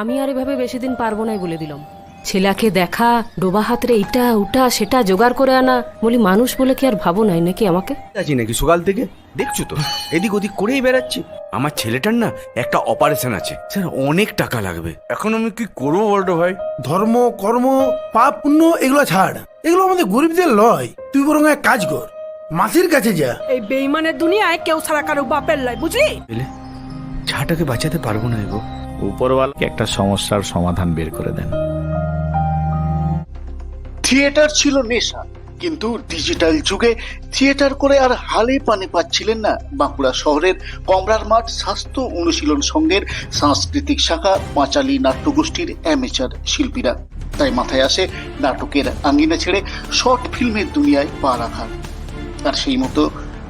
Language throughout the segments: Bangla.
আমি আর এভাবে বেশি দিন পারব নাই বলে দিলাম। ছেলেকে দেখা ডোবা হাতরে এইটা ওটা সেটা জোগাড় করে আনা বলি মানুষ বলে কি আর ভাবো নাই নাকি আমাকে? আছি নাকি সকাল থেকে? দেখছ তো এদিক ওদিক করেই বেড়াচ্ছি। আমার ছেলেটার না একটা অপারেশন আছে। স্যার অনেক টাকা লাগবে। এখন আমি কি করব বলতো ভাই? ধর্ম কর্ম পাপ পুণ্য এগুলো ছাড়। এগুলো আমাদের গরিবদের লয়। তুই বরং এক কাজ কর। মাসির কাছে যা। এই বেইমানের দুনিয়ায় কেউ ছাড়া কারও বাপের লাই বুঝলি? পেলে ছাটাকে বাঁচাতে পারব না গো উপরওয়ালাকে একটা সমস্যার সমাধান বের করে দেন। থিয়েটার ছিল নেশা, কিন্তু ডিজিটাল যুগে থিয়েটার করে আর হালে পানি পাচ্ছিলেন না বাঁকুড়া শহরের কমরার মাঠ স্বাস্থ্য অনুশীলন সংঘের সাংস্কৃতিক শাখা পাঁচালী নাট্যগোষ্ঠীর অ্যামেচার শিল্পীরা। তাই মাথায় আসে নাটকের আঙ্গিনা ছেড়ে শর্ট ফিল্মের দুনিয়ায় পা রাখার। আর সেই মতো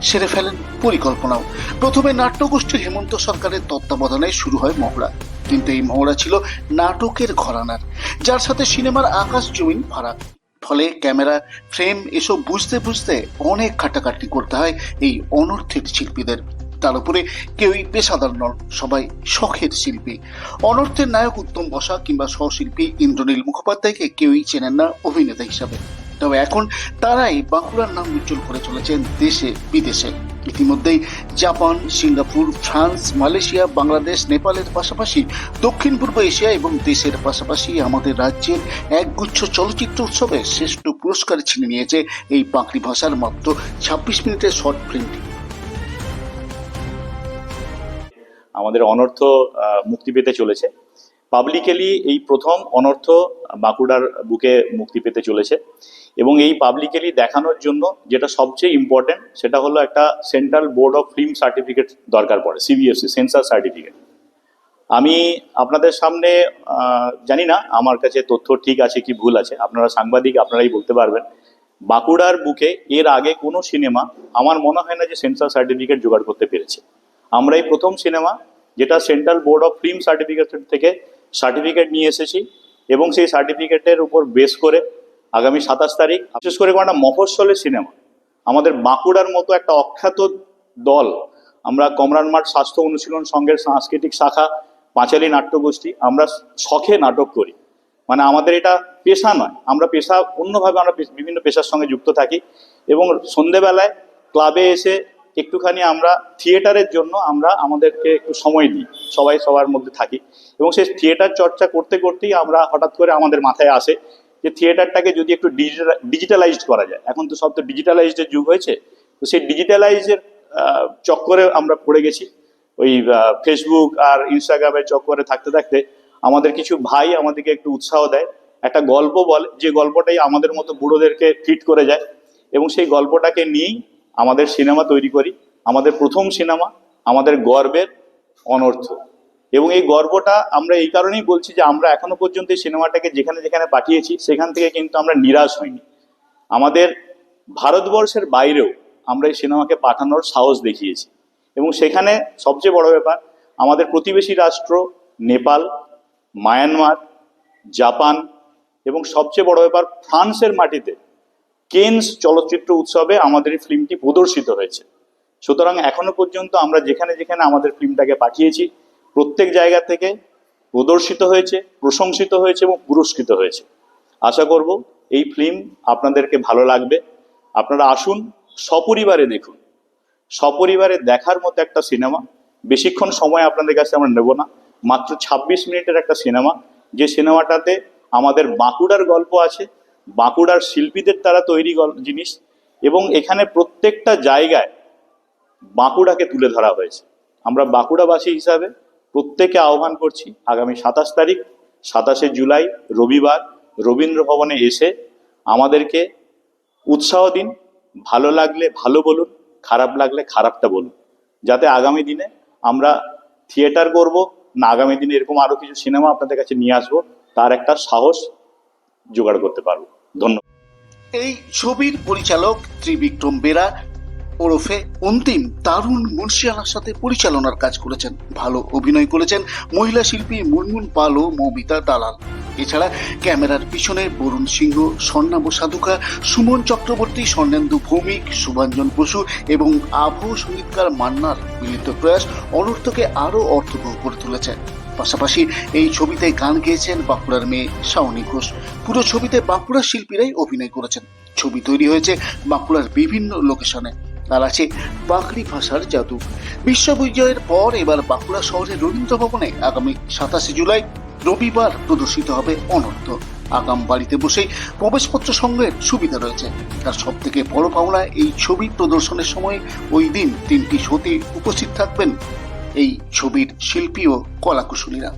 সেরে ফেলেন পরিকল্পনাও। প্রথমে নাট্যগোষ্ঠীর হেমন্ত সরকারের তত্ত্বাবধানে শুরু হয় মহড়া। কিন্তু এই মহড়া ছিল নাটকের ঘরানার, যার সাথে সিনেমার আকাশ জমিন ফারাক ফলে ক্যামেরা, ফ্রেম এসব বুঝতে বুঝতে অনেক খাটাখাটনি করতে হয় এই অনর্থের শিল্পীদের। তার উপরে কেউই পেশাদার নন, সবাই শখের শিল্পী। অনর্থের নায়ক উত্তম বসা কিংবা সহশিল্পী ইন্দ্রনীল মুখোপাধ্যায়কে কেউই চেনেন না অভিনেতা হিসাবে। তবে এখন তারাই বাঁকুড়ার নাম উজ্জ্বল করে চলেছেন দেশে বিদেশে। ইতিমধ্যেই Japan, Singapore, France, Malaysia, Bangladesh, নেপালের পাশাপাশি দক্ষিণ পূর্ব এশিয়া এবং দেশের পাশাপাশি আমাদের রাজ্যের একগুচ্ছ চলচ্চিত্র উৎসবে শ্রেষ্ঠ পুরস্কার ছিনে নিয়েছে এই বাংলি ভাষার মাত্র ছাব্বিশ মিনিটের শর্ট ফিল্মটি আমাদের অনর্থ মুক্তি পেতে চলেছে। পাবলিকেলি এই প্রথম অনর্থ বাঁকুড়ার বুকে মুক্তি পেতে চলেছে। এবং এই পাবলিকেলি দেখানোর জন্য যেটা সবচেয়ে ইম্পর্টেন্ট সেটা হলো একটা central board of film certificate দরকার পড়ে সিবিএসসি সেন্সার সার্টিফিকেট আমি আপনাদের সামনে জানি না আমার কাছে তথ্য ঠিক আছে কি ভুল আছে, আপনারা সাংবাদিক আপনারাই বলতে পারবেন। বাঁকুড়ার বুকে এর আগে কোনো সিনেমা আমার মনে হয় না যে সেন্সার সার্টিফিকেট জোগাড় করতে পেরেছে। আমরা এই প্রথম সিনেমা যেটা central board of film certification থেকে সার্টিফিকেট নিয়ে এসেছি এবং সেই সার্টিফিকেটের উপর বেস করে আগামী সাতাশ তারিখ, বিশেষ করে একটা মফস্বলের সিনেমা আমাদের বাঁকুড়ার মতো একটা অখ্যাত দল, আমরা কমরান মাঠ স্বাস্থ্য অনুশীলন সংঘের সাংস্কৃতিক শাখা, পাঁচালী নাট্যগোষ্ঠী, আমরা শখে নাটক করি। মানে আমাদের এটা পেশা নয়, আমরা পেশা অন্যভাবে আমরা বিভিন্ন পেশার সঙ্গে যুক্ত থাকি এবং সন্ধেবেলায় ক্লাবে এসে একটুখানি আমরা থিয়েটারের জন্য আমরা আমাদেরকে একটু সময় দিই, সবাই সবার মধ্যে থাকি। এবং সেই থিয়েটার চর্চা করতে করতেই আমরা হঠাৎ করে আমাদের মাথায় আসে যে থিয়েটারটাকে যদি একটু ডিজিটালাইজড করা যায়। এখন তো সব তো ডিজিটালাইজডের যুগ হয়েছে, তো সেই ডিজিটালাইজের চক্করে আমরা পড়ে গেছি। ওই ফেসবুক আর ইনস্টাগ্রামের চক্করে থাকতে থাকতে আমাদের কিছু ভাই আমাদেরকে একটু উৎসাহ দেয়। একটা গল্প বলে, যে গল্পটাই আমাদের মতো বুড়োদেরকে ফিট করে যায়। এবং সেই গল্পটাকে নিয়েই আমাদের সিনেমা তৈরি করি, আমাদের প্রথম সিনেমা আমাদের গর্বের অনর্থ। এবং এই গর্বটা আমরা এই কারণেই বলছি যে আমরা এখনও পর্যন্ত এই সিনেমাটাকে যেখানে যেখানে পাঠিয়েছি, সেখান থেকে কিন্তু আমরা নিরাশ হইনি। আমাদের ভারতবর্ষের বাইরেও আমরা এই সিনেমাকে পাঠানোর সাহস দেখিয়েছি। এবং সেখানে সবচেয়ে বড় ব্যাপার, আমাদের প্রতিবেশী রাষ্ট্র নেপাল, মায়ানমার, জাপান এবং সবচেয়ে বড় ব্যাপার, ফ্রান্সের মাটিতে কেনস চলচ্চিত্র উৎসবে আমাদের এই ফিল্মটি প্রদর্শিত হয়েছে। সুতরাং এখনও পর্যন্ত আমরা যেখানে যেখানে আমাদের ফিল্মটাকে পাঠিয়েছি, প্রত্যেক জায়গা থেকে প্রদর্শিত হয়েছে, প্রশংসিত হয়েছে এবং পুরস্কৃত হয়েছে। আশা করব এই ফিল্ম আপনাদেরকে ভালো লাগবে। আপনারা আসুন, সপরিবারে দেখুন। সপরিবারে দেখার মতো একটা সিনেমা। বেশিক্ষণ সময় আপনাদের কাছে আমরা নেব না। মাত্র ২৬ মিনিটের একটা সিনেমা। যে সিনেমাটাতে আমাদের বাঁকুড়ার গল্প আছে বাঁকুড়ার শিল্পীদের দ্বারা তৈরি জিনিস এবং এখানে প্রত্যেকটা জায়গায় বাঁকুড়াকে তুলে ধরা হয়েছে। আমরা বাঁকুড়াবাসী হিসাবে প্রত্যেকে আহ্বান করছি আগামী সাতাশ তারিখ, সাতাশে জুলাই, রবিবার রবীন্দ্র ভবনে এসে আমাদেরকে উৎসাহ দিন, ভালো লাগলে ভালো বলুন, খারাপ লাগলে খারাপটা বলুন। যাতে আগামী দিনে আমরা থিয়েটার করব, না আগামী দিনে এরকম আরও কিছু সিনেমা আপনাদের কাছে নিয়ে আসব, তার একটা সাহস জোগাড় করতে পারব। ধন্যবাদ। এই ছবির পরিচালক ত্রিবিক্রম বেরা ওরফে অন্তিম মুন্সিয়ানার সাথে পরিচালনার কাজ করেছেন, ভালো অভিনয় করেছেন মহিলা শিল্পী মুনমুন পাল ও মৌমিতা দালাল। এছাড়া ক্যামেরার পিছনে বরুণ সিংহ, স্বর্ণাভ সাধুকা সুমন চক্রবর্তী, স্বর্ণেন্দু ভৌমিক, শুভাঞ্জন বসু এবং আবহ সঙ্গীতকার মান্নার মিলিত প্রয়াস অনর্থকে আরও অর্থবহ করে তুলেছে। পাশাপাশি এই ছবিতে গান গেয়েছেন বাঁকুড়ার মেয়ে শাওনি ঘোষ। পুরো ছবিতে বাঁকুড়ার শিল্পীরাই অভিনয় করেছেন। ছবি তৈরি হয়েছে বাঁকুড়ার বিভিন্ন লোকেশনে। আর আছে বাকরি ভাষার জাদু। বিশ্ব বিজয়ের পর এবার বাঁকুড়া শহরের রবীন্দ্র ভবনে আগামী সাতাশে জুলাই রবিবার প্রদর্শিত হবে অনর্থ আগাম বাড়িতে বসেই প্রবেশপত্র সংগ্রহের সুবিধা রয়েছে। তার সব থেকে বড় পাওনা এই ছবি প্রদর্শনের সময় ওই দিন তিনটি শোতে উপস্থিত থাকবেন এই ছবির শিল্পী ও কলাকুশলীরা।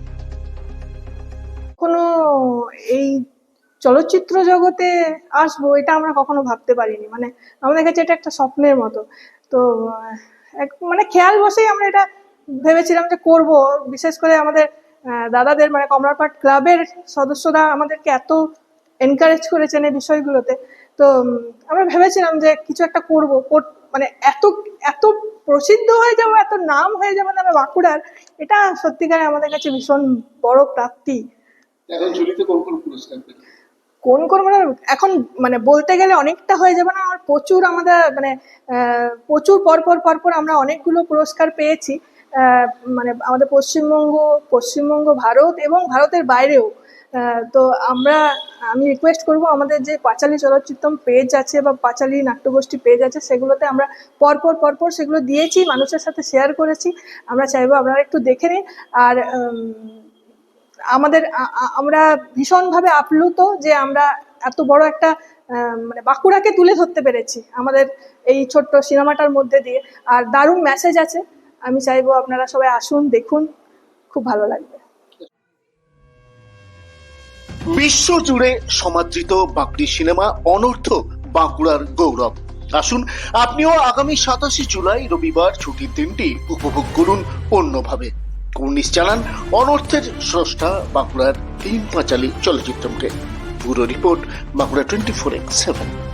কোনো এই চলচ্চিত্র জগতে আসব, এটা আমরা কখনো ভাবতে পারিনি। মানে আমাদের কাছে এটা একটা স্বপ্নের মতো। তো মানে খেয়াল বসেই আমরা এটা ভেবেছিলাম যে করব। বিশেষ করে আমাদের দাদাদের মানে কমলাপাট ক্লাবের সদস্যরা আমাদেরকে এত এনকারেজ করেছেন এই বিষয়গুলোতে। তো আমরা ভেবেছিলাম যে কিছু একটা করব, কর- মানে এত এত প্রসিদ্ধ হয়ে যাব এত নাম হয়ে যাবে না বাঁকুড়ার এটা সত্যিকারে আমাদের কাছে ভীষণ বড় প্রাপ্তি। কোন কোন মানে এখন মানে বলতে গেলে অনেকটা হয়ে যাবে না আমার প্রচুর আমাদের মানে আহ, প্রচুর পরপর পরপর আমরা অনেকগুলো পুরস্কার পেয়েছি। আহ, মানে আমাদের পশ্চিমবঙ্গ পশ্চিমবঙ্গ ভারত এবং ভারতের বাইরেও। তো আমরা, আমি রিকোয়েস্ট করব আমাদের যে পাঁচালী চলচ্চিত্রম পেজ আছে বা পাঁচালী নাট্যগোষ্ঠী পেজ আছে, সেগুলোতে আমরা পরপর পরপর সেগুলো দিয়েছি, মানুষের সাথে শেয়ার করেছি। আমরা চাইব আপনারা একটু দেখে নিন। আর আমাদের আমরা ভীষণভাবে আপ্লুত যে আমরা এত বড় একটা মানে বাঁকুড়াকে তুলে ধরতে পেরেছি আমাদের এই ছোট্ট সিনেমাটার মধ্যে দিয়ে। আর দারুণ মেসেজ আছে। আমি চাইব আপনারা সবাই আসুন, দেখুন। খুব ভালো লাগবে। বিশ্ব জুড়ে সমাদৃত বাঁকুড়ি সিনেমা অনর্থ বাঁকুড়ার গৌরব। আসুন, আপনিও আগামী সাতাশে জুলাই রবিবার ছুটির দিনটি উপভোগ করুন অন্যভাবে। কর্নিশ জানান অনর্থের স্রষ্টা বাঁকুড়ার তিন পাঁচালী চলচ্চিত্রকে পুরো report, Bankura twenty four X seven.